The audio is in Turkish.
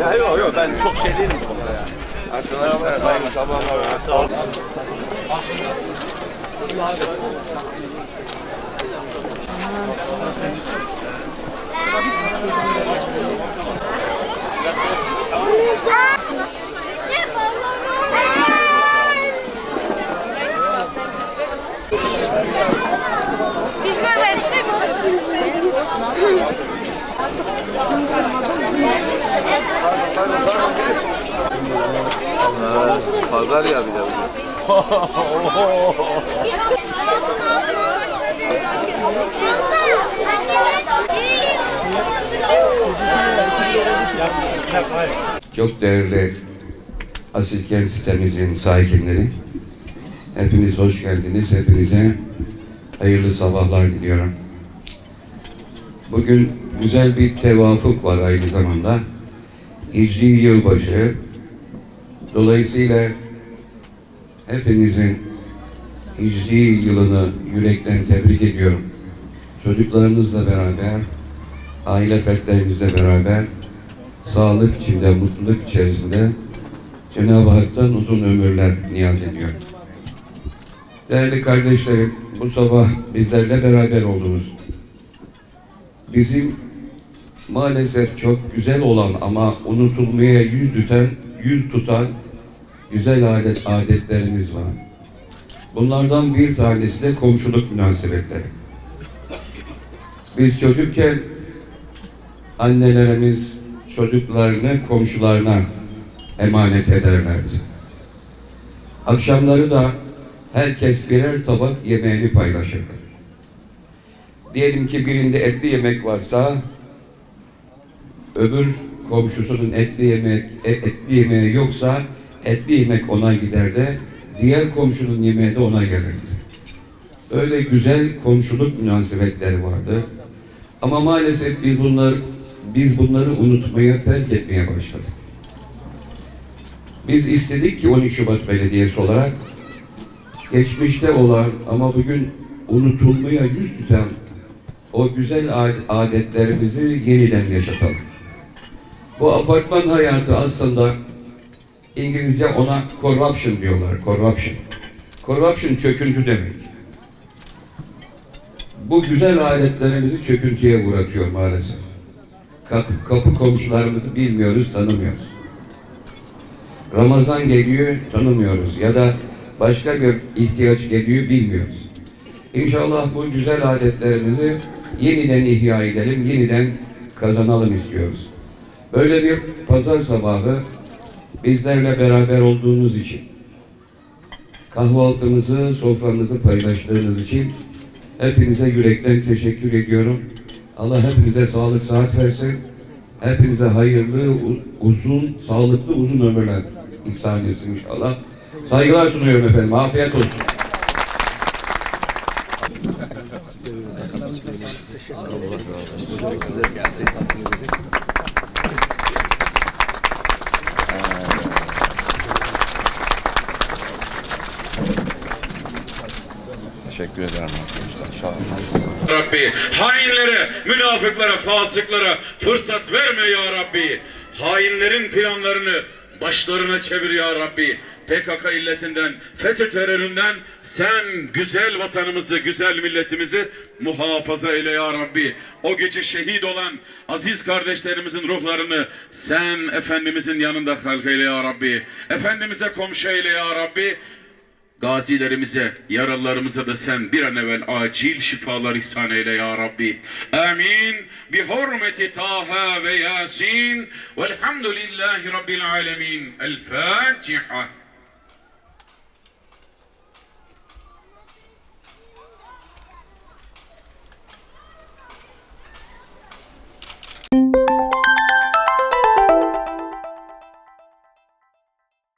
Ya yok yok ben çok şey değilim bu konuda yani. Arkadaşlar sayın sabahlar. Sağ olun. Biz görmedik. Pazar ya bir de. Çok değerli Asilkent sitemizin sakinleri. Hepiniz hoş geldiniz. Hepinize hayırlı sabahlar diliyorum. Bugün güzel bir tevafuk var aynı zamanda. Hicri yılbaşı. Dolayısıyla hepinizin Hicri yılını yürekten tebrik ediyorum. Çocuklarınızla beraber, aile fertlerimizle beraber sağlık içinde, mutluluk içerisinde Cenab-ı Hak'tan uzun ömürler niyaz ediyorum. Değerli kardeşlerim, bu sabah bizlerle beraber oldunuz. Bizim maalesef çok güzel olan ama unutulmaya yüz tutan, yüz tutan güzel adet adetlerimiz var. Bunlardan bir tanesi de komşuluk münasebetleri. Biz çocukken annelerimiz çocuklarını komşularına emanet ederlerdi. Akşamları da herkes birer tabak yemeğini paylaşırdı. Diyelim ki birinde etli yemek varsa öbür komşusunun etli yemek e- etli yemeği yoksa etli yemek ona gider de diğer komşunun yemeği de ona gelirdi. Öyle güzel komşuluk münasebetleri vardı. Ama maalesef biz bunları biz bunları unutmaya, terk etmeye başladık. Biz istedik ki 13 Şubat Belediyesi olarak geçmişte olan ama bugün unutulmaya yüz tutan o güzel ad- adetlerimizi yeniden yaşatalım. Bu apartman hayatı aslında İngilizce ona corruption diyorlar, corruption. Corruption çöküntü demek. Bu güzel aletlerimizi çöküntüye uğratıyor maalesef. Kapı, kapı komşularımızı bilmiyoruz, tanımıyoruz. Ramazan geliyor, tanımıyoruz. Ya da başka bir ihtiyaç geliyor, bilmiyoruz. İnşallah bu güzel adetlerimizi yeniden ihya edelim, yeniden kazanalım istiyoruz. Öyle bir pazar sabahı bizlerle beraber olduğunuz için, kahvaltımızı, soframızı paylaştığınız için hepinize yürekten teşekkür ediyorum. Allah hepinize sağlık, saat versin. Hepinize hayırlı, uzun, sağlıklı, uzun ömürler ihsan etsin inşallah. Saygılar sunuyorum efendim. Afiyet olsun. Teşekkür ederim arkadaşlar. Sağ olun. Rabbi hainlere, münafıklara, fasıklara fırsat verme ya Rabbi. Hainlerin planlarını başlarına çevir ya Rabbi. PKK illetinden, FETÖ teröründen sen güzel vatanımızı, güzel milletimizi muhafaza eyle ya Rabbi. O gece şehit olan aziz kardeşlerimizin ruhlarını sen Efendimizin yanında halk eyle ya Rabbi. Efendimiz'e komşu eyle ya Rabbi. Gazilerimize, yaralılarımıza da sen bir an evvel acil şifalar ihsan eyle ya Rabbi. Amin. Bi hurmeti Taha ve Yasin. Velhamdülillahi Rabbil alemin. El Fatiha. Müzik